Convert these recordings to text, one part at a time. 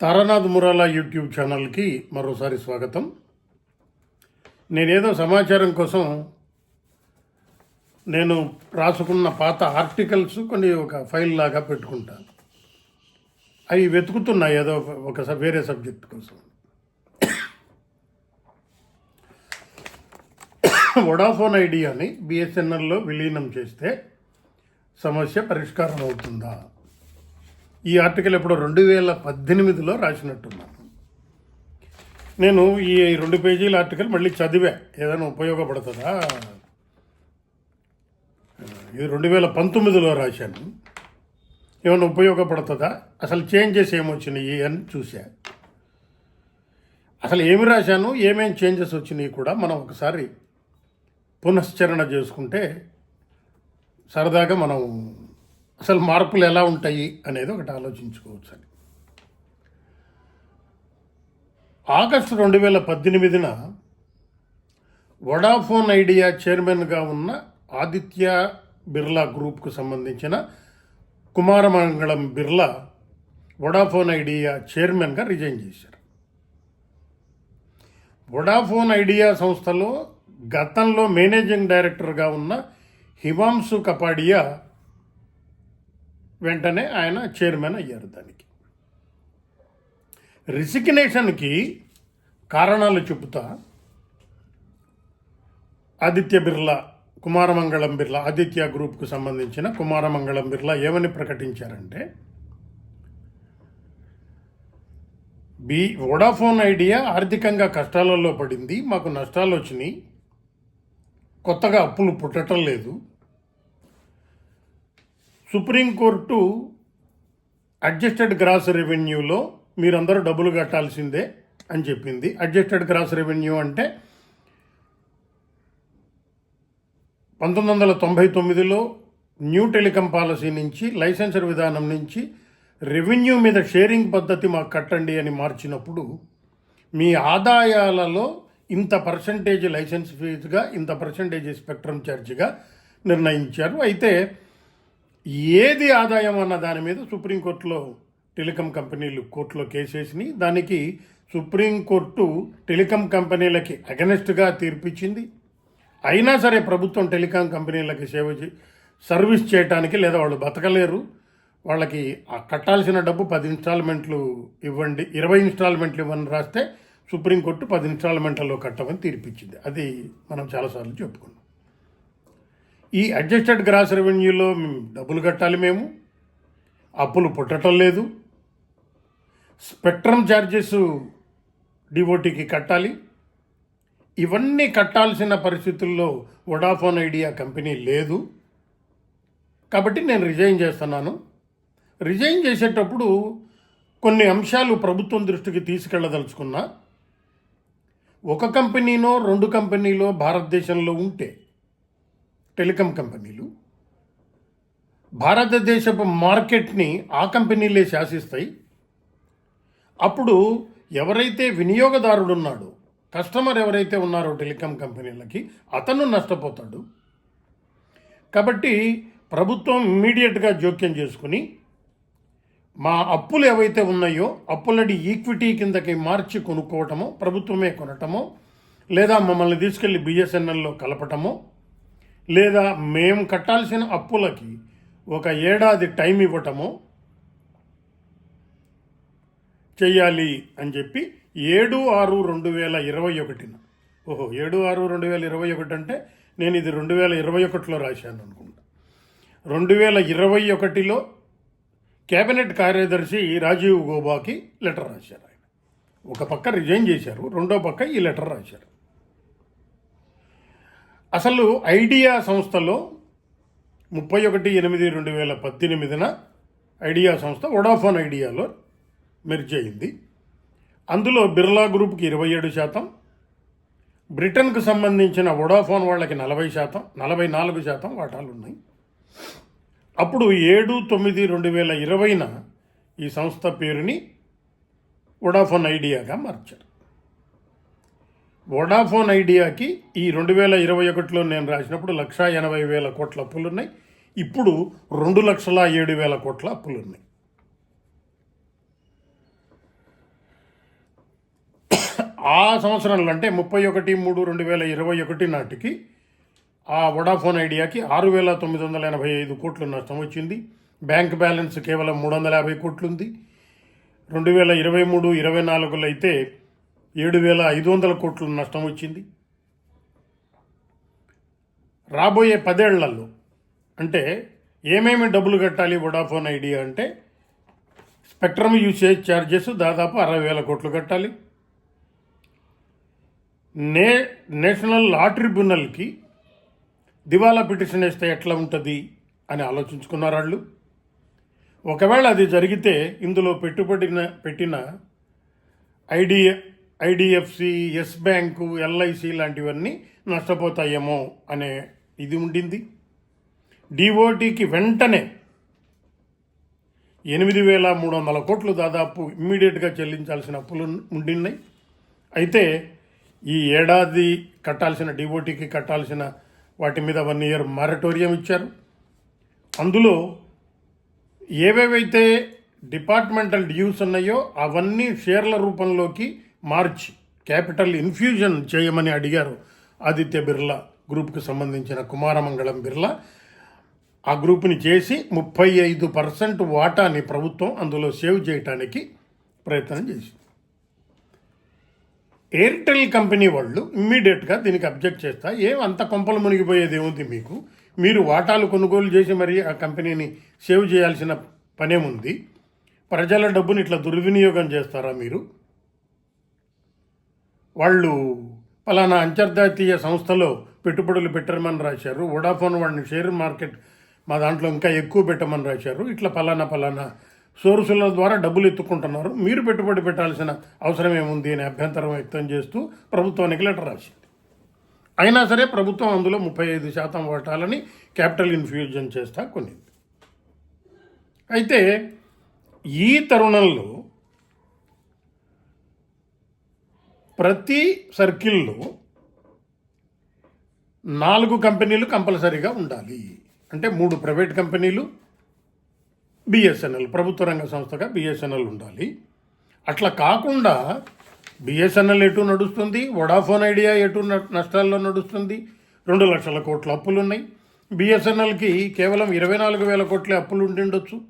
Taranath మురాలా YouTube ఛానల్కి మరోసారి స్వాగతం. నేనేదో సమాచారం కోసం నేను రాసుకున్న పాత ఆర్టికల్స్ కొన్ని ఒక ఫైల్ లాగా పెట్టుకుంటాను. అవి వెతుకుతున్నా ఏదో ఒక వేరే సబ్జెక్ట్ కోసం. వొడాఫోన్ ఐడియాని బిఎస్ఎన్ఎల్లో విలీనం చేస్తే సమస్య పరిష్కారం అవుతుందా? ఈ ఆర్టికల్ ఎప్పుడో రెండు వేల పద్దెనిమిదిలో రాసినట్టున్నాను నేను ఈ రెండు పేజీల ఆర్టికల్ మళ్ళీ చదివా. ఏదైనా ఉపయోగపడుతుందా? ఇది రెండు వేల పంతొమ్మిదిలో రాశాను. ఏమైనా ఉపయోగపడుతుందా? అసలు చేంజెస్ ఏమొచ్చినాయి అని చూసా అసలు ఏమి రాశాను? ఏమేం చేంజెస్ వచ్చినాయి కూడా మనం ఒకసారి పునశ్చరణ చేసుకుంటే సరదాగా మనం అసలు మార్పులు ఎలా ఉంటాయి అనేది ఒకటి ఆలోచించుకోవచ్చు అని ఆగస్టు రెండు వేల పద్దెనిమిదిన వడాఫోన్ ఐడియా చైర్మన్గా ఉన్న ఆదిత్య బిర్లా గ్రూప్కు సంబంధించిన కుమారమంగళం బిర్లా వడాఫోన్ ఐడియా చైర్మన్గా రిజైన్ చేశారు. వడాఫోన్ ఐడియా సంస్థలో గతంలో మేనేజింగ్ డైరెక్టర్గా ఉన్న హిమాంశు కపాడియా వెంటనే ఆయన చైర్మన్ అయ్యారు దానికి. రిసిగ్నేషన్కి కారణాలు చెబుతా. ఆదిత్య బిర్లా కుమారమంగళం బిర్లా ఆదిత్య గ్రూప్కు సంబంధించిన కుమారమంగళం బిర్లా ఏమని ప్రకటించారంటే బి వోడాఫోన్ ఐడియా ఆర్థికంగా కష్టాలలో పడింది మాకు నష్టాలు వచ్చినాయి కొత్తగా అప్పులు పుట్టడం లేదు సుప్రీంకోర్టు అడ్జస్టెడ్ గ్రాస్ రెవెన్యూలో మీరందరూ డబ్బులు కట్టాల్సిందే అని చెప్పింది. అడ్జస్టెడ్ గ్రాస్ రెవెన్యూ అంటే పంతొమ్మిది వందల తొంభై తొమ్మిదిలో న్యూ టెలికాం పాలసీ నుంచి లైసెన్సర్ విధానం నుంచి రెవెన్యూ మీద షేరింగ్ పద్ధతి మాకు కట్టండి అని మార్చినప్పుడు మీ ఆదాయాలలో ఇంత పర్సంటేజ్ లైసెన్స్ ఫీజుగా ఇంత పర్సంటేజ్ స్పెక్ట్రమ్ ఛార్జ్గా నిర్ణయించారు. అయితే ఏది ఆదాయం అన్న దాని మీద సుప్రీంకోర్టులో టెలికాం కంపెనీలు కోర్టులో కేసేసినాయి దానికి సుప్రీంకోర్టు టెలికాం కంపెనీలకి అగనెస్ట్గా తీర్పిచ్చింది. అయినా సరే ప్రభుత్వం టెలికాం కంపెనీలకి సేవ చే సర్వీస్ చేయటానికి లేదా వాళ్ళు బతకలేరు. వాళ్ళకి ఆ కట్టాల్సిన డబ్బు పది ఇన్స్టాల్మెంట్లు ఇవ్వండి ఇరవై ఇన్స్టాల్మెంట్లు ఇవ్వని రాస్తే సుప్రీంకోర్టు పది ఇన్స్టాల్మెంట్లలో కట్టమని తీర్పిచ్చింది. అది మనం చాలాసార్లు చెప్పుకున్నాం. ఈ అడ్జస్టెడ్ గ్రాస్ రెవెన్యూలో డబ్బులు కట్టాలి మేము. అప్పులు పుట్టడం లేదు. స్పెక్ట్రమ్ ఛార్జెస్ డివోటీకి కట్టాలి. ఇవన్నీ కట్టాల్సిన పరిస్థితుల్లో వొడాఫోన్ ఐడియా కంపెనీ లేదు. కాబట్టి నేను రిజైన్ చేస్తున్నాను. రిజైన్ చేసేటప్పుడు కొన్ని అంశాలు ప్రభుత్వం దృష్టికి తీసుకెళ్ళదలుచుకున్నా ఒక కంపెనీనో రెండు కంపెనీలో భారతదేశంలో ఉంటే టెలికాం కంపెనీలు. భారతదేశపు మార్కెట్ని ఆ కంపెనీలే శాసిస్తాయి. అప్పుడు ఎవరైతే వినియోగదారుడు ఉన్నాడో కస్టమర్ ఎవరైతే ఉన్నారో టెలికాం కంపెనీలకి అతను నష్టపోతాడు. కాబట్టి ప్రభుత్వం ఇమ్మీడియట్గా జోక్యం చేసుకుని మా అప్పులు ఏవైతే ఉన్నాయో అప్పులని ఈక్విటీ కిందకి మార్చి కొనుక్కోవటమో ప్రభుత్వమే కొనటమో లేదా మమ్మల్ని తీసుకెళ్ళి బిఎస్ఎన్ఎల్లో కలపటమో లేదా మేము కట్టాల్సిన అప్పులకి ఒక ఏడాది టైం ఇవ్వటమో చెయ్యాలి అని చెప్పి ఏడు ఆరు రెండు వేల ఇరవై ఒకటిన. ఓహో ఏడు ఆరు రెండు వేల ఇరవై ఒకటి అంటే నేను ఇది రెండు వేల ఇరవై ఒకటిలో రాశాను అనుకుంటా. రెండు వేల ఇరవై ఒకటిలో కేబినెట్ కార్యదర్శి రాజీవ్ గోబాకి లెటర్ రాశారు ఆయన. ఒక పక్క రిజైన్ చేశారు రెండో పక్క ఈ లెటర్ రాశారు. అసలు ఐడియా సంస్థలో ముప్పై ఒకటి ఎనిమిది రెండు వేల పద్దెనిమిదిన ఐడియా సంస్థ వొడాఫోన్ ఐడియాలో మెర్జ్ అయింది. అందులో బిర్లా గ్రూప్కి ఇరవై ఏడు శాతం బ్రిటన్కు సంబంధించిన వొడాఫోన్ వాళ్ళకి నలభై శాతం నలభై నాలుగు శాతం వాటాలు ఉన్నాయి. అప్పుడు ఏడు తొమ్మిది రెండు వేల ఇరవైన ఈ సంస్థ పేరుని వొడాఫోన్ ఐడియాగా మార్చారు. వొడాఫోన్ ఐడియాకి ఈ రెండు వేల ఇరవై ఒకటిలో నేను రాసినప్పుడు లక్ష ఎనభై వేల కోట్ల అప్పులు ఉన్నాయి ఇప్పుడు రెండు లక్షల ఏడు వేల కోట్ల అప్పులు ఉన్నాయి ఆ సంవత్సరంలో అంటే ముప్పై ఒకటి మూడు రెండు వేల ఇరవై ఒకటి నాటికి ఆ వొడాఫోన్ ఐడియాకి ఆరు వేల తొమ్మిది వందల ఎనభై ఐదు కోట్లు నష్టం వచ్చింది. బ్యాంక్ బ్యాలెన్స్ కేవలం మూడు వందల యాభై కోట్లు ఉంది రెండు వేల ఇరవై మూడు ఇరవై నాలుగులో అయితే ఏడు వేల ఐదు వందల కోట్లు నష్టం వచ్చింది. రాబోయే పదేళ్ళలో అంటే ఏమేమి డబ్బులు కట్టాలి వొడాఫోన్ ఐడియా అంటే స్పెక్ట్రమ్ యూసేజ్ ఛార్జెస్ దాదాపు అరవై వేల కోట్లు కట్టాలి. నే నేషనల్ లా ట్రిబ్యునల్కి దివాలా పిటిషన్ వేస్తే ఎట్లా ఉంటుంది అని ఆలోచించుకున్నారు వాళ్ళు. ఒకవేళ అది జరిగితే ఇందులో పెట్టుబడిన పెట్టిన Idea IDFC Yes bank LIC లాంటివన్నీ నష్టపోతాయేమో అనే ఇది ఉండింది. డిఓటికి వెంటనే ఎనిమిది వేల మూడు వందల కోట్లు దాదాపు ఇమ్మీడియట్గా చెల్లించాల్సిన అప్పులు ఉండినాయి అయితే ఈ ఏడాది కట్టాల్సిన డిఓటీకి కట్టాల్సిన వాటి మీద వన్ ఇయర్ మారటోరియం ఇచ్చారు. అందులో ఏవేవైతే డిపార్ట్మెంటల్ డ్యూస్ ఉన్నాయో అవన్నీ షేర్ల రూపంలోకి మార్చ్ క్యాపిటల్ ఇన్ఫ్యూజన్ చేయమని అడిగారు ఆదిత్య బిర్లా గ్రూప్కి సంబంధించిన కుమారమంగళం బిర్లా. ఆ గ్రూప్ని చేసి ముప్పై ఐదు పర్సెంట్ వాటాని ప్రభుత్వం అందులో సేవ్ చేయటానికి ప్రయత్నం చేసింది. ఎయిర్టెల్ కంపెనీ వాళ్ళు ఇమ్మీడియట్గా దీనికి అబ్జెక్ట్ చేస్తా ఏం అంత కొంపలు మునిగిపోయేది ఏముంది మీకు? మీరు వాటాలు కొనుగోలు చేసి మరి ఆ కంపెనీని సేవ్ చేయాల్సిన పనేముంది? ప్రజల డబ్బుని ఇట్లా దుర్వినియోగం చేస్తారా మీరు? వాళ్ళు పలానా అంతర్జాతీయ సంస్థలో పెట్టుబడులు పెట్టమని రాశారు. వొడాఫోన్ వాడిని షేర్ మార్కెట్ మా దాంట్లో ఇంకా ఎక్కువ పెట్టమని రాశారు. ఇట్లా పలానా పలానా సోర్సుల ద్వారా డబ్బులు ఎత్తుకుంటున్నారు. మీరు పెట్టుబడి పెట్టాల్సిన అవసరం ఏముంది అని అభ్యంతరం వ్యక్తం చేస్తూ ప్రభుత్వానికి లెటర్ రాసింది. అయినా సరే ప్రభుత్వం అందులో ముప్పై ఐదు శాతం ఓటాలని క్యాపిటల్ ఇన్ఫ్యూజన్ చేస్తా కొనింది. అయితే ఈ తరుణంలో ప్రతి సర్కిల్లో నాలుగు కంపెనీలు కంపల్సరీగా ఉండాలి. అంటే మూడు ప్రైవేట్ కంపెనీలు బిఎస్ఎన్ఎల్ ప్రభుత్వ రంగ సంస్థగా బిఎస్ఎన్ఎల్ ఉండాలి. అట్లా కాకుండా బిఎస్ఎన్ఎల్ ఎటు నడుస్తుంది వొడాఫోన్ ఐడియా ఎటు న- నష్టాల్లో నడుస్తుంది రెండు లక్షల కోట్ల అప్పులు ఉన్నాయి బిఎస్ఎన్ఎల్కి కేవలం ఇరవై నాలుగు వేల కోట్ల అప్పులు ఉండిండొచ్చు.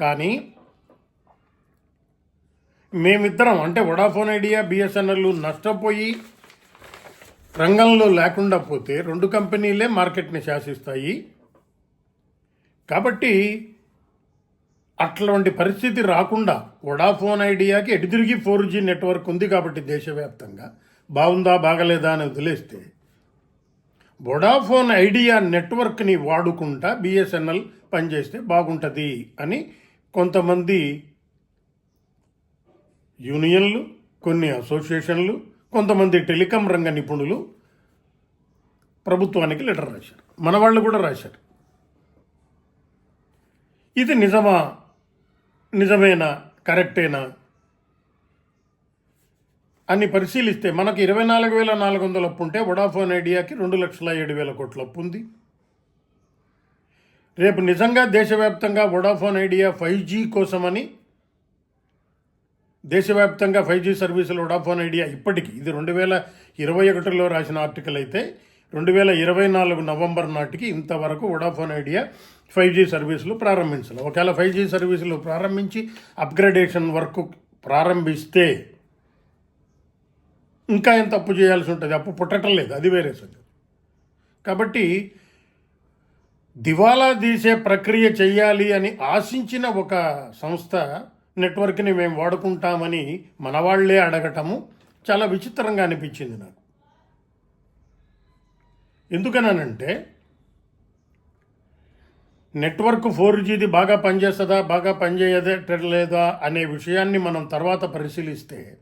కానీ మేమిద్దరం అంటే వొడాఫోన్ ఐడియా బిఎస్ఎన్ఎల్ నష్టపోయి రంగంలో లేకుండా పోతే రెండు కంపెనీలే మార్కెట్ని శాసిస్తాయి. కాబట్టి అట్లాంటి పరిస్థితి రాకుండా వొడాఫోన్ ఐడియాకి ఎడిదిరిగి ఫోర్ జీ నెట్వర్క్ ఉంది కాబట్టి దేశవ్యాప్తంగా బాగుందా బాగలేదా అని వదిలేస్తే వొడాఫోన్ ఐడియా నెట్వర్క్ని వాడుకుంటా బిఎస్ఎన్ఎల్ పనిచేస్తే బాగుంటుంది అని కొంతమంది యూనియన్లు కొన్ని అసోసియేషన్లు కొంతమంది టెలికాం రంగ నిపుణులు ప్రభుత్వానికి లెటర్ రాశారు. మన వాళ్ళు కూడా రాశారు. ఇది నిజమా? నిజమేనా? కరెక్టేనా? అని పరిశీలిస్తే మనకు ఇరవై నాలుగు వేల నాలుగు వందల అప్పు ఉంటే వొడాఫోన్ ఐడియాకి రెండు లక్షల ఏడు వేల కోట్ల అప్పు ఉంది. రేపు నిజంగా దేశవ్యాప్తంగా వొడాఫోన్ ఐడియా ఫైవ్ జీ కోసమని దేశవ్యాప్తంగా ఫైవ్ జీ సర్వీసులు వొడాఫోన్ ఐడియా ఇప్పటికీ ఇది రెండు వేల ఇరవై ఒకటిలో రాసిన ఆర్టికల్ అయితే రెండు వేల ఇరవై నాలుగు నవంబర్ నాటికి ఇంతవరకు వొడాఫోన్ ఐడియా ఫైవ్ జీ సర్వీసులు ప్రారంభించాలి. ఒకవేళ ఫైవ్ జీ సర్వీసులు ప్రారంభించి అప్గ్రేడేషన్ వర్క్ ప్రారంభిస్తే ఇంకా ఎంత అప్పు చేయాల్సి ఉంటుంది? అప్పు పుట్టడం లేదు అది వేరే సంగతి. కాబట్టి దివాలా తీసే ప్రక్రియ చేయాలి అని ఆశించిన ఒక సంస్థ నెట్వర్క్ని మేము వాడుకుంటామని మన వాళ్ళే అడగటము చాలా విచిత్రంగా అనిపించింది నాకు. ఎందుకనంటే నెట్వర్క్ ఫోర్ జీది బాగా పనిచేస్తుందా బాగా పనిచేయదా అనే విషయాన్ని మనం తర్వాత పరిశీలిస్తే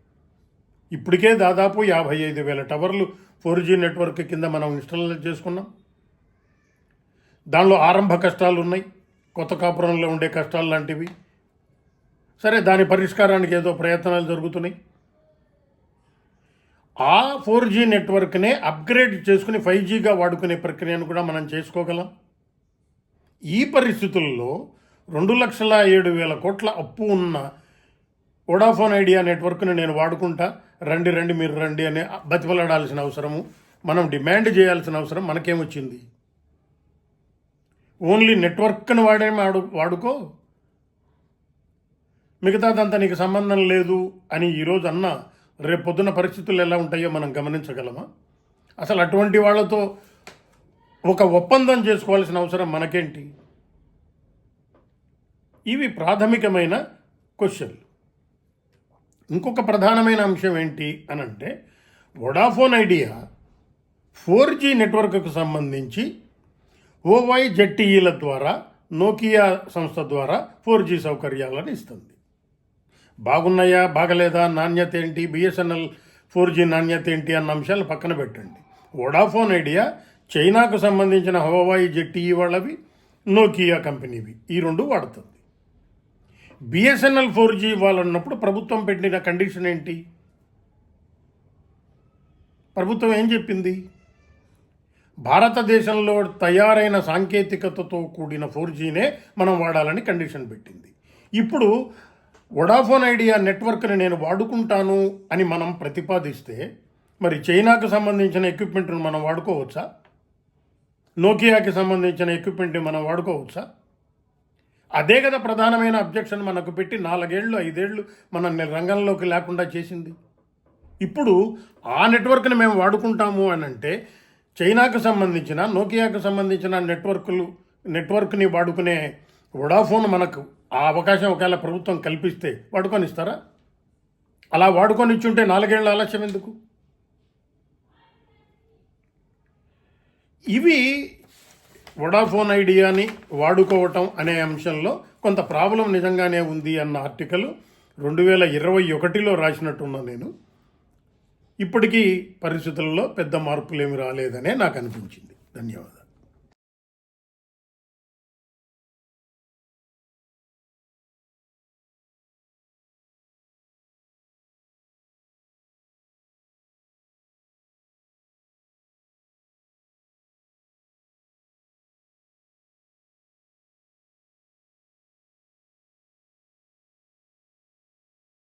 ఇప్పటికే దాదాపు యాభై ఐదు వేల టవర్లు ఫోర్ జీ నెట్వర్క్ కింద మనం ఇన్స్టాల్ చేసుకున్నాం. దానిలో ఆరంభ కష్టాలు ఉన్నాయి కొత్త కాపురంలో ఉండే కష్టాలు లాంటివి. సరే దాని పరిష్కారానికి ఏదో ప్రయత్నాలు జరుగుతున్నాయి. ఆ ఫోర్ జీ నెట్వర్క్నే అప్గ్రేడ్ చేసుకుని ఫైవ్ జీగా వాడుకునే ప్రక్రియను కూడా మనం చేసుకోగలం. ఈ పరిస్థితుల్లో రెండు లక్షల ఏడు వేల కోట్ల అప్పు ఉన్న వోడాఫోన్ ఐడియా నెట్వర్క్ని నేను వాడుకుంటా. రండి రండి మీరు రండి అని బతిమలాడాల్సిన అవసరము మనం డిమాండ్ చేయాల్సిన అవసరం మనకేమొచ్చింది? ఓన్లీ నెట్వర్క్ని వాడే వాడు వాడుకో. మిగతాదంతా నీకు సంబంధం లేదు అని ఈరోజు అన్న రేపు పొద్దున పరిస్థితులు ఎలా ఉంటాయో మనం గమనించగలమా? అసలు అటువంటి వాళ్ళతో ఒక ఒప్పందం చేసుకోవాల్సిన అవసరం మనకేంటి? ఇవి ప్రాథమికమైన క్వశ్చన్లు. ఇంకొక ప్రధానమైన అంశం ఏంటి అని అంటే వొడాఫోన్ ఐడియా ఫోర్ జీ నెట్వర్క్కు సంబంధించి ఓవై జెడ్టీఈల ద్వారా నోకియా సంస్థ ద్వారా ఫోర్ జీ సౌకర్యాలను ఇస్తుంది. బాగున్నాయా బాగలేదా నాణ్యత ఏంటి బిఎస్ఎన్ఎల్ ఫోర్ జీ నాణ్యత ఏంటి అన్న అంశాలు పక్కన పెట్టండి. వొడాఫోన్ ఐడియా చైనాకు సంబంధించిన హోవాయి జెట్టి వాళ్ళవి నోకియా కంపెనీవి. ఈ రెండు వాడుతుంది. బిఎస్ఎన్ఎల్ ఫోర్ జీ ఇవ్వాలన్నప్పుడు ప్రభుత్వం పెట్టిన కండిషన్ ఏంటి? ప్రభుత్వం ఏం చెప్పింది? భారతదేశంలో తయారైన సాంకేతికతతో కూడిన ఫోర్ జీనే మనం వాడాలని కండిషన్ పెట్టింది. ఇప్పుడు వొడాఫోన్ ఐడియా నెట్వర్క్ని నేను వాడుకుంటాను అని మనం ప్రతిపాదిస్తే మరి చైనాకు సంబంధించిన ఎక్విప్మెంట్ను మనం వాడుకోవచ్చా? నోకియాకి సంబంధించిన ఎక్విప్మెంట్ని మనం వాడుకోవచ్చా? అదే కదా ప్రధానమైన అబ్జెక్షన్ మనకు పెట్టి నాలుగేళ్ళు ఐదేళ్ళు మన రంగంలోకి లేకుండా చేసింది. ఇప్పుడు ఆ నెట్వర్క్ని మేము వాడుకుంటాము అని అంటే చైనాకు సంబంధించిన నోకియాకు సంబంధించిన నెట్వర్క్లు నెట్వర్క్ని వాడుకునే వొడాఫోన్ మనకు ఆ అవకాశం ఒకవేళ ప్రభుత్వం కల్పిస్తే వాడుకొని ఇస్తారా అలా వాడుకొని ఇచ్చుంటే నాలుగేళ్ళ ఆలస్యం ఎందుకు? ఇవి వొడాఫోన్ ఐడియాని వాడుకోవటం అనే అంశంలో కొంత ప్రాబ్లం నిజంగానే ఉంది అన్న ఆర్టికల్ రెండు వేల ఇరవై ఒకటిలో రాసినట్టున్నా నేను. ఇప్పటికీ పరిస్థితుల్లో పెద్ద మార్పులేమి రాలేదనే నాకు అనిపించింది. ధన్యవాదాలు.